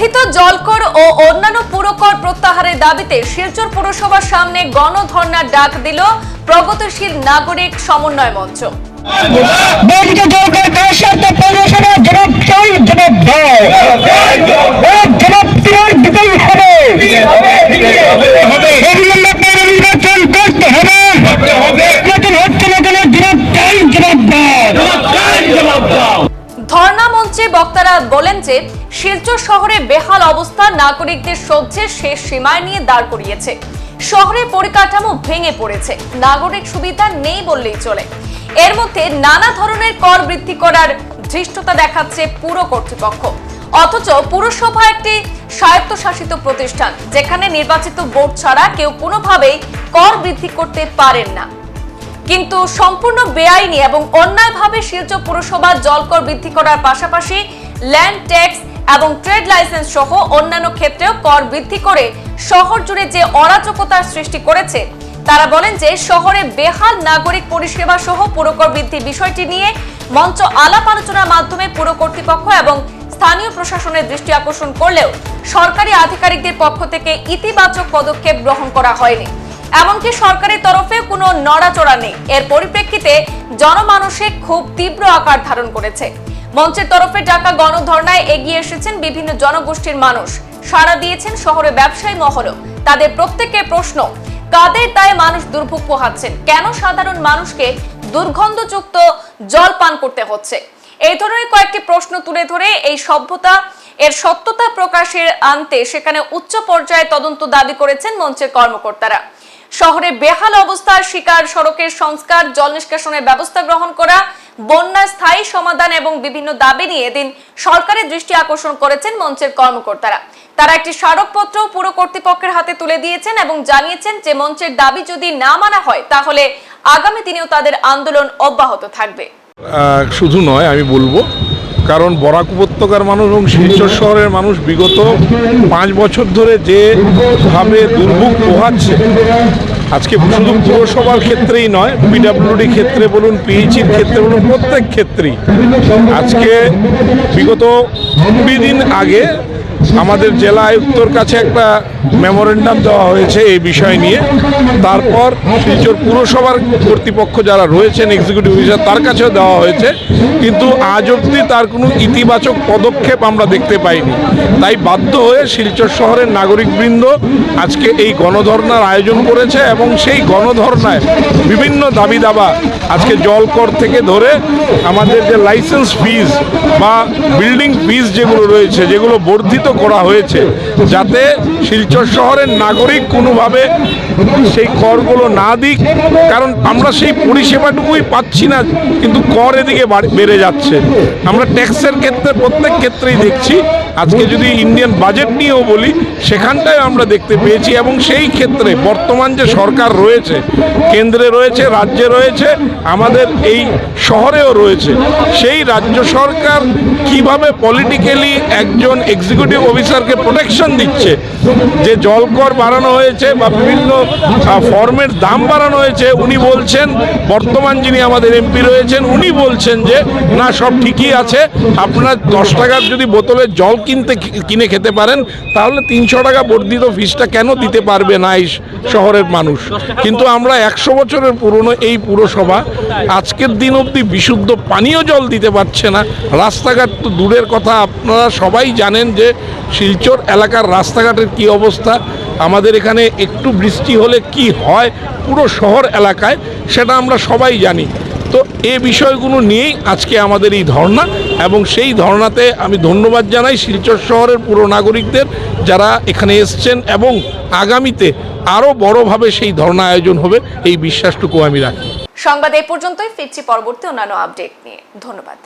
বর্ধিত জলকর ও অন্যান্য পুরকর প্রত্যাহারের দাবিতে শিলচর পুরসভার সামনে গণধর্ণার ডাক দিল প্রগতিশীল নাগরিক সমন্বয় মঞ্চ। বর্ধিত ধর্ণা মঞ্চে বক্তারা বলেন যে, শিলচর শহরে বেহাল অবস্থা, নাগরিকদের সহ্যের শেষ সীমায় নিয়ে দাঁড় করিয়েছে। শহরের পরিকাঠামো ভেঙে পড়েছে। নাগরিক সুবিধা নেই বললেই চলে। এর মধ্যে নানা ধরনের কর বৃদ্ধি করার ধৃষ্টতা দেখাচ্ছে পুরো কর্তৃপক্ষ। অথচ পুরসভা একটি স্বায়ত্তশাসিত প্রতিষ্ঠান, যেখানে নির্বাচিত বোর্ড ছাড়া কেউ কোনোভাবেই কর বৃদ্ধি করতে পারেন না। কিন্তু সম্পূর্ণ বেআইনি এবং অন্যায়ভাবে শিলচর পুরসভা জলকর বৃদ্ধি করার পাশাপাশি ল্যান্ড ট্যাক্স এবং ট্রেড লাইসেন্স সহ অন্যান্য ক্ষেত্রেও কর বৃদ্ধি করে শহর জুড়ে যে অরাজকতার সৃষ্টি করেছে, তারা বলেন যে শহরে বেহাল নাগরিক পরিষেবা সহ পুরকর বৃদ্ধির বিষয়টি নিয়ে মঞ্চ আলাপ আলোচনার মাধ্যমে পুর কর্তৃপক্ষ এবং স্থানীয় প্রশাসনের দৃষ্টি আকর্ষণ করলেও সরকারি আধিকারিকদের পক্ষ থেকে ইতিবাচক পদক্ষেপ গ্রহণ করা হয়নি। এমনকি সরকারের তরফে কোনো নড়াচড়া নেই। এর পরিপ্রেক্ষিতে জনমানসে খুব তীব্র আকার ধারণ করেছে। মঞ্চের তরফে ডাকা গণধর্ণায় এগিয়ে এসেছেন বিভিন্ন জনগোষ্ঠীর মানুষ। সাড়া দিয়েছেন শহরে ব্যবসায়ী মহলও। তাদের প্রত্যেকের প্রশ্ন, কাদের দায়ে মানুষ দুর্ভোগ পোহাচ্ছেন? কেন সাধারণ মানুষকে দুর্গন্ধযুক্ত জল পান করতে হচ্ছে? এই ধরনের কয়েকটি প্রশ্ন তুলে ধরে এই সভ্যতা এর সত্যতা প্রকাশের আনতে সেখানে উচ্চ পর্যায়ে তদন্ত দাবি করেছেন মঞ্চের কর্মকর্তারা। শহরে বেহাল অবস্থার শিকার, সড়কের সংস্কার, জল নিষ্কাশনের ব্যবস্থা গ্রহণ করা বন্যা স্থায়ী সমাধান এবং বিভিন্ন দাবি নিয়ে এদিন সরকারের দৃষ্টি আকর্ষণ করেছেন মঞ্চের কর্মকর্তারা। তারা একটি স্মারকপত্র পুরো কর্তৃপক্ষের হাতে তুলে দিয়েছেন এবং জানিয়েছেন যে মঞ্চের দাবি যদি না মানা হয়, তাহলে আগামী দিনেও তাদের আন্দোলন অব্যাহত থাকবে। শুধু নয়, আমি বলব কারণ বরাক উপত্যকার মানুষ এবং শিলচর শহরের মানুষ বিগত পাঁচ বছর ধরে যে যেভাবে দুর্ভোগ পোহাচ্ছে, আজকে শুধু পুরসভার ক্ষেত্রেই নয় পিডাব্লিউডি ক্ষেত্রে বলুন পিএইচির ক্ষেত্রে বলুন, প্রত্যেক ক্ষেত্রেই। আজকে বিগত কুড়ি দিন আগে আমাদের জেলা আয়ুক্তর কাছে একটা মেমোরেন্ডাম দেওয়া হয়েছে এই বিষয় নিয়ে। তারপর শিলচর পুরসভার কর্তৃপক্ষ যারা রয়েছেন এক্সিকিউটিভ অফিসার তার কাছেও দেওয়া হয়েছে। কিন্তু আজ অবধি তার কোনো ইতিবাচক পদক্ষেপ আমরা দেখতে পাইনি। তাই বাধ্য হয়ে শিলচর শহরের নাগরিকবৃন্দ আজকে এই গণধর্নার আয়োজন করেছে এবং সেই গণধর্নায় বিভিন্ন দাবি দাবা আজকে জলকর থেকে ধরে আমাদের যে লাইসেন্স ফিজ বা বিল্ডিং ফিজ যেগুলো রয়েছে, যেগুলো বর্ধিত করা হয়েছে যাতে শিলচর শহরের নাগরিক কোনোভাবে সেই করগুলো না দিক, কারণ আমরা সেই পরিষেবাটুকুই পাচ্ছি না, কিন্তু কর এদিকে বেড়ে যাচ্ছে। আমরা ট্যাক্সের ক্ষেত্রে প্রত্যেক ক্ষেত্রেই দেখছি। আজকে যদি ইন্ডিয়ান বাজেট নিয়েও বলি, সেখানটায় আমরা দেখতে পেয়েছি এবং সেই ক্ষেত্রে বর্তমান যে সরকার রয়েছে, কেন্দ্রে রয়েছে, রাজ্যে রয়েছে, আমাদের এই শহরেও রয়েছে, সেই রাজ্য সরকার কীভাবে পলিটিক্যালি একজন এক্সিকিউটিভ অফিসারকে প্রোটেকশন দিচ্ছে? যে জলকর বাড়ানো হয়েছে বা বিভিন্ন ফর্মের দাম বাড়ানো হয়েছে, উনি বলছেন, বর্তমান যিনি আমাদের এমপি রয়েছেন, উনি বলছেন যে, না, সব ঠিকই আছে। আপনার দশ টাকার যদি বোতলে জল কিনতে, কিনে খেতে পারেন, তাহলে তিনশো টাকা বর্ধিত ফিসটা কেন দিতে পারবে না এই শহরের মানুষ? কিন্তু আমরা একশো বছরের পুরনো এই পুরসভা, আজকের দিন অবধি বিশুদ্ধ পানীয় জল দিতে পারছে না। রাস্তাঘাট তো দূরের কথা, আপনারা সবাই জানেন যে শিলচর এলাকার রাস্তাঘাটের কি অবস্থা, আমাদের এখানে একটু বৃষ্টি হলে কি হয় পুরো শহর এলাকায়, সেটা আমরা সবাই জানি। তো এই বিষয়গুলো নিয়েই আজকে আমাদের এই ধর্না এবং সেই ধর্নাতে আমি ধন্যবাদ জানাই শিলচর শহরের পুরো নাগরিকদের যারা এখানে এসছেন এবং আগামীতে আরও বড়োভাবে সেই ধর্না আয়োজন হবে, এই বিশ্বাসটুকু আমি রাখি। সংবাদ এই পর্যন্তই, ফিরছি পরবর্তী অন্যান্য আপডেট নিয়ে। ধন্যবাদ।